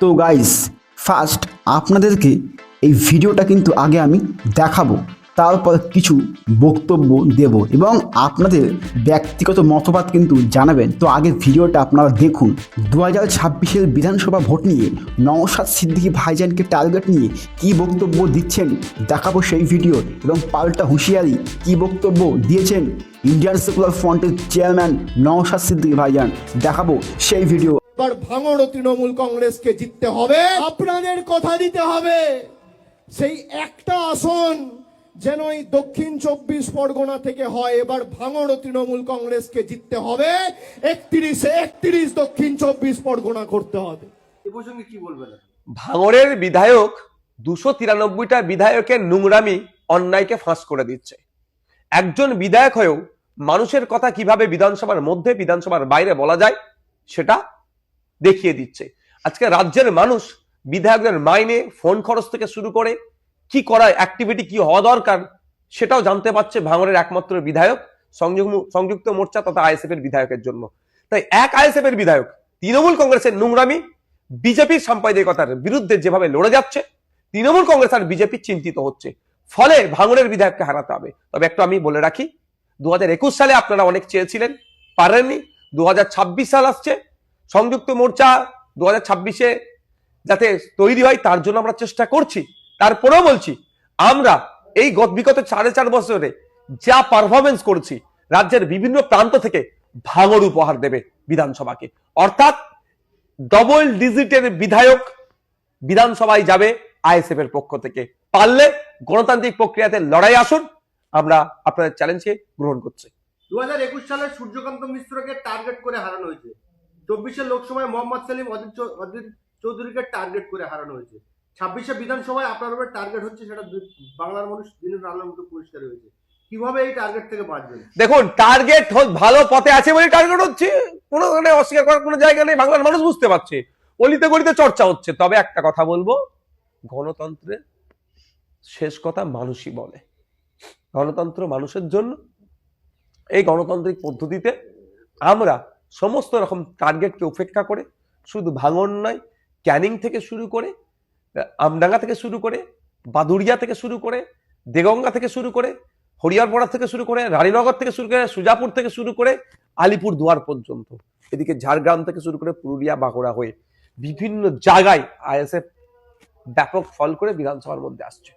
তো guys first আপনাদেরকে এই ভিডিওটা কিন্তু আগে আমি দেখাবো। তারপর কিছু বক্তব্য দেব এবং আপনাদের ব্যক্তিগত মতবাদ কিন্তু জানাবেন। তো আগে ভিডিওটা আপনারা দেখুন। দু হাজার ছাব্বিশের বিধানসভা ভোট নিয়ে নওশাদ সিদ্দিকী ভাইজানকে টার্গেট নিয়ে কী বক্তব্য দিচ্ছেন দেখাবো সেই ভিডিও এবং পাল্টা হুঁশিয়ারি কী বক্তব্য দিয়েছেন ইন্ডিয়ান সেকুলার ফ্রন্টের চেয়ারম্যান নওশাদ সিদ্দিকী ভাইজান দেখাবো সেই ভিডিও এবার ভাঙড় তৃণমূল কংগ্রেসকে জিততে হবে। আপনাদের কথা দিতে হবে। সেই একটা আসন যেন এই দক্ষিণ চব্বিশ পরগনা থেকে হয় এবার ভাঙড় তৃণমূল কংগ্রেসকে জিততে হবে। একত্রিশে একত্রিশ দক্ষিণ চব্বিশ পরগনা করতে হবে। এ প্রসঙ্গে কি বলবেন ভাঙড়ের বিধায়ক দুশো তিরানব্বইটা বিধায়কের নোংরামি অন্যায়কে ফাঁস করে দিচ্ছে। একজন বিধায়ক হয়েও মানুষের কথা কীভাবে বিধানসভার মধ্যে বিধানসভার বাইরে বলা যায় সেটা দেখিয়ে দিচ্ছে। আজকে রাজ্যের মানুষ, বিধায়কদের মাইনে, ফোন খরচ থেকে শুরু করে কি করা অ্যাক্টিভিটি কি হওয়া দরকার, সেটাও জানতে পারছে ভাঙড়ের একমাত্র বিধায়ক, সংযুক্ত মোর্চা তথা আইএসএফ এর বিধায়কের জন্য। তাই এক আইএসএফ এর বিধায়ক, তৃণমূল কংগ্রেসের নোংরামি বিজেপির সাম্প্রদায়িকতার বিরুদ্ধে যেভাবে লড়ে যাচ্ছে, তৃণমূল কংগ্রেস আর বিজেপি চিন্তিত হচ্ছে। ফলে ভাঙড়ের বিধায়ককে হারাতে হবে। তবে একটু আমি বলে রাখি দু হাজার একুশ সালে আপনারা অনেক চেয়েছিলেন, পারেননি। দু হাজার ছাব্বিশ সাল আসছে সংযুক্ত মোর্চা দু ছাব্বিশে যাতে তৈরি হয়, তার জন্য আমরা চেষ্টা করছি। তারপরেও বলছি, আমরা এই গত বিগত সাড়ে চার বছরে যা পারফরমেন্স করছি, রাজ্যের বিভিন্ন প্রান্ত থেকে ভাঙড় উপহার দেবে বিধানসভাকে। অর্থাৎ ডবল ডিজিটের বিধায়ক বিধানসভায় যাবে আইএসএফ এর পক্ষ থেকে। পারলে গণতান্ত্রিক প্রক্রিয়াতে লড়াই আসুন, আমরা আপনাদের চ্যালেঞ্জকে গ্রহণ করছি। দু হাজার একুশ সালে সূর্যকান্ত মিশ্রকে টার্গেট করে হারানো হয়েছে। চব্বিশের লোকসভায় মোহাম্মদ সেলিম অজিত অজিত চৌধুরীকে টার্গেট করে হারানো হয়েছে। ছাব্বিশে বিধানসভায় আপনার উপরে টার্গেট হচ্ছে সেটা বাংলার মানুষ দিনের আলোর মতো পরিষ্কার হয়েছে। কীভাবে এই টার্গেট থেকে বাঁচবেন? দেখুন, টার্গেট ভালো পথে আছে বলে টার্গেট হচ্ছে। কোনো মানে অস্বীকার করার কোনো জায়গা নেই, বাংলার মানুষ বুঝতে পারছে। অলিতে গলিতে চর্চা হচ্ছে। তবে একটা কথা বলব গণতন্ত্রের শেষ কথা মানুষই বলে। গণতন্ত্র মানুষের জন্য। এই গণতান্ত্রিক পদ্ধতিতে আমরা সমস্ত রকম টার্গেটকে উপেক্ষা করে, শুধু ভাঙন নয় ক্যানিং থেকে শুরু করে আমডাঙ্গা থেকে শুরু করে বাদুরিয়া থেকে শুরু করে, দেগঙ্গা থেকে শুরু করে হরিয়ারপাড়া থেকে শুরু করে, রানীনগর থেকে শুরু করে, সুজাপুর থেকে শুরু করে আলিপুর দুয়ার পর্যন্ত। এদিকে ঝাড়গ্রাম থেকে শুরু করে পুরুলিয়া, বাঁকুড়া হয়ে বিভিন্ন জায়গায় আইএসএফ ব্যাপক ফল করে বিধানসভার মধ্যে আসছে।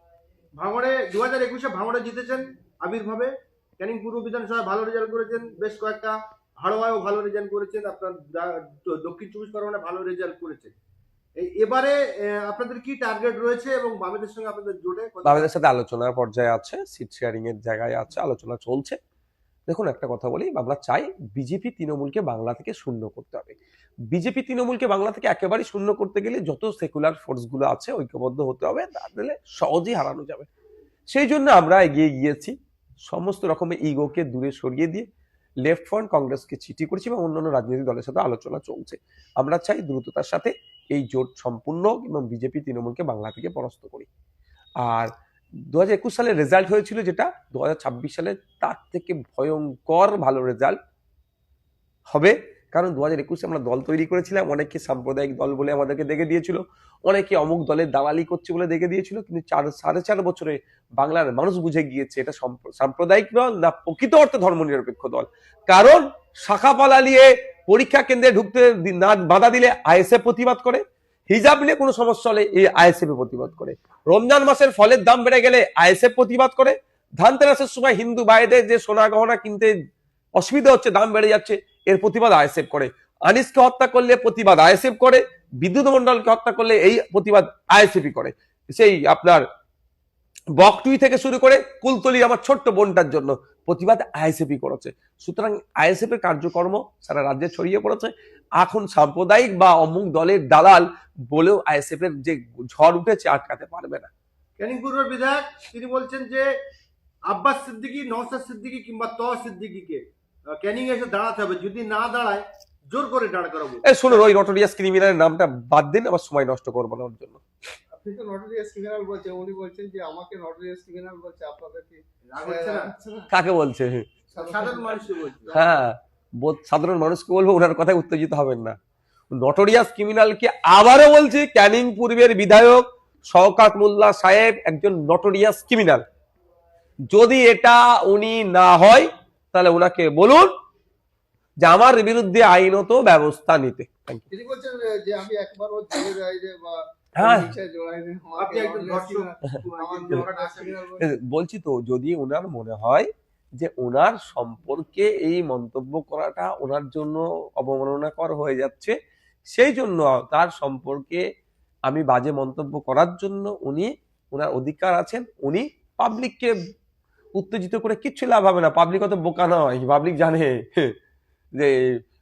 ভাঙড়ে দু হাজার একুশে ভাঙড়ে জিতেছেন আবির্ভাবে ক্যানিং পূর্ব বিধানসভায় ভালো রেজাল্ট করেছেন বেশ কয়েকটা। হাড়োয়ায়ও ভালো রেজাল্ট করেছেন, আপনার দক্ষিণ চব্বিশ পরগনায় ভালো রেজাল্ট করেছেন। এবারে আপনাদের কি টার্গেট রয়েছে এবং বামেদের সঙ্গে আপনাদের জোটে বামেদের সাথে আলোচনার পর্যায়ে আছে সিট শেয়ারিং এর জায়গায় আছে, আলোচনা চলছে। দেখুন, একটা কথা বলি, আমরা চাই বিজেপি তৃণমূলকে বাংলা থেকে শূন্য করতে হবে। বিজেপি তৃণমূলকে বাংলা থেকে একেবারে শূন্য করতে গেলে যত সেকুলার ফোর্সগুলো আছে, ঐক্যবদ্ধ হতে হবে তাহলে সহজেই হারানো যাবে। সেই জন্য আমরা এগিয়ে গিয়েছি, সমস্ত রকমের ইগোকে দূরে সরিয়ে দিয়ে লেফট ফ্রন্ট কংগ্রেসকে চিঠি করেছি এবং অন্যান্য রাজনৈতিক দলের সাথে আলোচনা চলছে। আমরা চাই দ্রুততার সাথে এই জোট সম্পূর্ণ এবং বিজেপি, তৃণমূলকে বাংলা থেকে পরাস্ত করি। আর দু হাজার একুশ সালে রেজাল্ট হয়েছিল যেটা দু হাজার ছাব্বিশ সালে তার থেকে ভয়ঙ্কর ভালো রেজাল্ট হবে। কারণ দু হাজার একুশে আমরা দল তৈরি করেছিলাম, অনেকে সাম্প্রদায়িক দল বলে আমাদেরকে দেখে দিয়েছিল, অনেকে অমুক দলের দালালি করছে বলে দেখে দিয়েছিল, কিন্তু চার, সাড়ে চার বছরে বাংলার মানুষ বুঝে গিয়েছে এটা সাম্প্রদায়িক দল না প্রকৃত অর্থে ধর্মনিরপেক্ষ দল। কারণ শাখা পালা নিয়ে পরীক্ষা কেন্দ্রে ঢুকতে না, বাধা দিলে আইএসএফ প্রতিবাদ করে, হিজাব নিয়ে কোনো সমস্যা হলে এই আইএসএফ প্রতিবাদ করে। রমজান মাসের ফলের দাম বেড়ে গেলে আইএসএফ প্রতিবাদ করে। ধানতেরাসের সময় হিন্দু ভাইদের যে সোনা গহনা কিনতে অসুবিধা হচ্ছে, দাম বেড়ে যাচ্ছে এর প্রতিবাদ আইএসএফ করে। আনিসকে হত্যা করলে প্রতিবাদ আইএসএফ করে, বিদ্যুৎ মন্ডলকে হত্যা করলে এই প্রতিবাদ আইএসএফই করে। সেই আপনার বকটুই থেকে শুরু করে কুলতলি আমার ছোট্ট বোনটার জন্য প্রতিবাদ আইএসএফই করেছে। সুতরাং আইএসএফ এর কার্যকর্ম সারা রাজ্যে ছড়িয়ে পড়েছে। এখন সাম্প্রদায়িক বা অমুক দলের দালাল বলেও আইএসএফ এর যে ঝড় উঠেছে আটকাতে পারবে না। ক্যানিং পূর্বের বিধায়ক, তিনি বলছেন যে আব্বাস সিদ্দিকী নওসাদ সিদ্দিকী কিংবা ত সিদ্দিকীকে ক্যানিং এসে দাঁড়াতে হবে। যদি না দাঁড়ায় জোর করে দাঁড় করাবো। এই শুনুন ওই নটোরিয়াস ক্রিমিনালের নামটা বাদ দিন আবার সময় নষ্ট করব না ওর জন্য। আপনি তো নটোরিয়াস ক্রিমিনাল বলছেন উনি বলছেন যে আমাকে নটোরিয়াস ক্রিমিনাল বলছে আপনাদের কি রাগ হচ্ছে না? কাকে বলছে? সাধারণ মানুষকে বলছি। হ্যাঁ সাধারণ মানুষকে বলব ওনার কথায় উত্তেজিত হবেন না। নটোরিয়াস ক্রিমিনালকে আবারও বলছি ক্যানিং পূর্বের বিধায়ক শওকাত মোল্লা সাহেব একজন নটোরিয়াস ক্রিমিনাল যদি এটা উনি না হয় তাহলে ওনাকে বলুন যে আমার বিরুদ্ধে আইনত ব্যবস্থা নিতে। হ্যাঁ। বলছি তো যদি ওনার মনে হয় যে ওনার সম্পর্কে এই মন্তব্য করাটা ওনার জন্য অবমাননাকর হয়ে যাচ্ছে সেই জন্য তার সম্পর্কে আমি বাজে মন্তব্য করার জন্য উনি ওনার অধিকার আছেন উনি পাবলিককে উত্তেজিত করে কিচ্ছু লাভ হবে না। পাবলিক অত বোকা নয়। পাবলিক জানে যে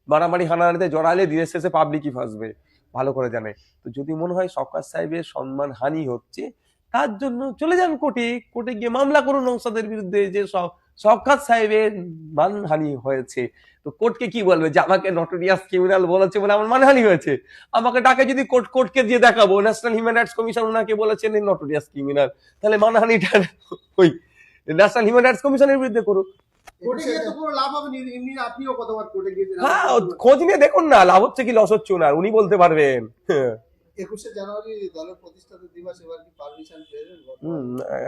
মারামারি, হানাহানিতে জড়ালে দিনের শেষে পাবলিকই ফাঁসবে। ভালো করে জানে। তো যদি মনে হয় সরকার সাহেবের সম্মান হানি হচ্ছে, তার জন্য চলে যান কোর্টে। কোর্টে গিয়ে মামলা করুন নৌসাদের বিরুদ্ধে যে সরকার সাহেবের মানহানি হয়েছে। তো কোর্টকে কি বলবে? যে আমাকে নটোরিয়াস ক্রিমিনাল বলেছে বলে আমার মানহানি হয়েছে। আমাকে ডাকে যদি কোর্ট, কোর্টকে দিয়ে দেখাবো। ন্যাশনাল হিউম্যান রাইটস কমিশন ওনাকে বলেছেন নটোরিয়াস ক্রিমিনাল তাহলে মানহানিটা ওই ন্যাশনাল হিউম্যান রাইটস কমিশনের বিরুদ্ধে করুক। কোর্টে গিয়ে তো কোনো লাভ হবে না এমনি আপনিও কতবার কোর্টে গিয়েছেন হ্যাঁ খোঁজ নিয়ে দেখুন না লাভ হচ্ছে কি লস হচ্ছে ওনার উনি বলতে পারবেন। একুশে জানুয়ারি দলের প্রতিষ্ঠাতা দিবস এবার কি পারমিশন পেয়েছেন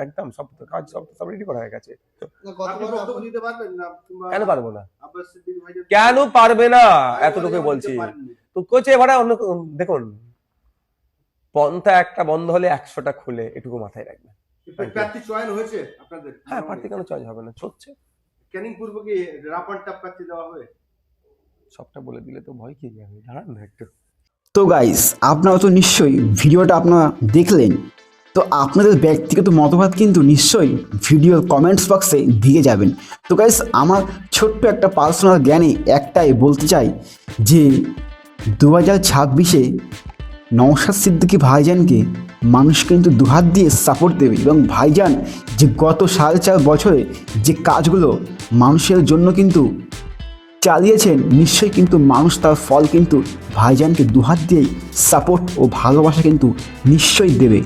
একদম সব কাজ সব সব রেডি করা হয়ে গেছে। না, আপনি গতবার বক্তব্য আপনি- দিতে পারবেন না কিংবা কেন পারব না? আব্বাস সিদ্দিক ভাইজান কেন পারবে না? এতটুকু বলছি। পারেননি। তো কোচে এবারে অন্য দেখুন পন্থা একটা বন্ধ হলে একশোটা খুলে এটুকু মাথায় রাখবেন। প্রার্থী চয়ন হয়েছে আপনাদের হ্যাঁ প্রার্থী কেন চয়েস হবে না চলছে ক্যানিং পূর্ব কি রাপার টাপ প্রার্থী দেওয়া হবে? সবটা বলে দিলে তো ভয় কি যাবে দাঁড়ান না একটু। তো গাইস আপনারা তো নিশ্চয়ই ভিডিওটা আপনারা দেখলেন। তো আপনাদের ব্যক্তিগত মতবাদ কিন্তু নিশ্চয়ই ভিডিওর কমেন্টস বক্সে দিয়ে যাবেন। তো গাইস আমার ছোট্ট একটা পার্সোনাল জ্ঞানে একটাই বলতে চাই যে দু হাজার ছাব্বিশে নওশাদ সিদ্দিকী ভাইজানকে মানুষ কিন্তু দুহাত দিয়ে সাপোর্ট দেবে এবং ভাইজান যে গত সাড়ে চার বছরে যে কাজগুলো মানুষের জন্য কিন্তু চালিয়েছেন, নিশ্চয়ই কিন্তু মানুষ তার ফল কিন্তু ভাইজানকে দুহাত দিয়েই সাপোর্ট ও ভালোবাসা কিন্তু নিশ্চয়ই দেবে।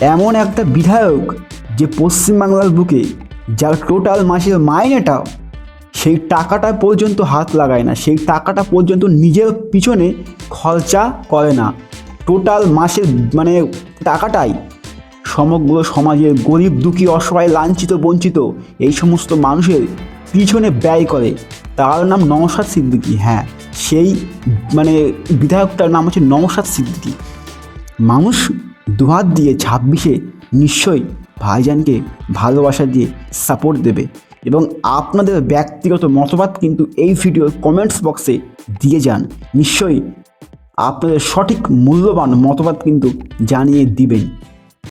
এমন একটা বিধায়ক যে পশ্চিমবাংলার বুকে যার টোটাল মাসের মাইনেটা সেই টাকাটা পর্যন্ত হাত লাগায় না, সেই টাকাটা পর্যন্ত নিজের পিছনে খরচা করে না। টোটাল মাসের মানে টাকাটাই সমগ্র সমাজের গরিব, দুঃখী, অসহায়, লাঞ্ছিত, বঞ্চিত এই সমস্ত মানুষের পিছনে ব্যয় করে। তার নাম নওশাদ সিদ্দিকী। হ্যাঁ সেই মানে বিধায়কটার নাম হচ্ছে নওশাদ সিদ্দিকী। মানুষ দুহাত দিয়ে ছাব্বিশে নিশ্চয়ই ভাইজানকে ভালোবাসা দিয়ে সাপোর্ট দেবে। এবং আপনাদের ব্যক্তিগত মতবাদ কিন্তু এই ভিডিওর কমেন্টস বক্সে দিয়ে যান। নিশ্চয়ই আপনাদের সঠিক, মূল্যবান মতবাদ কিন্তু জানিয়ে দিবেন।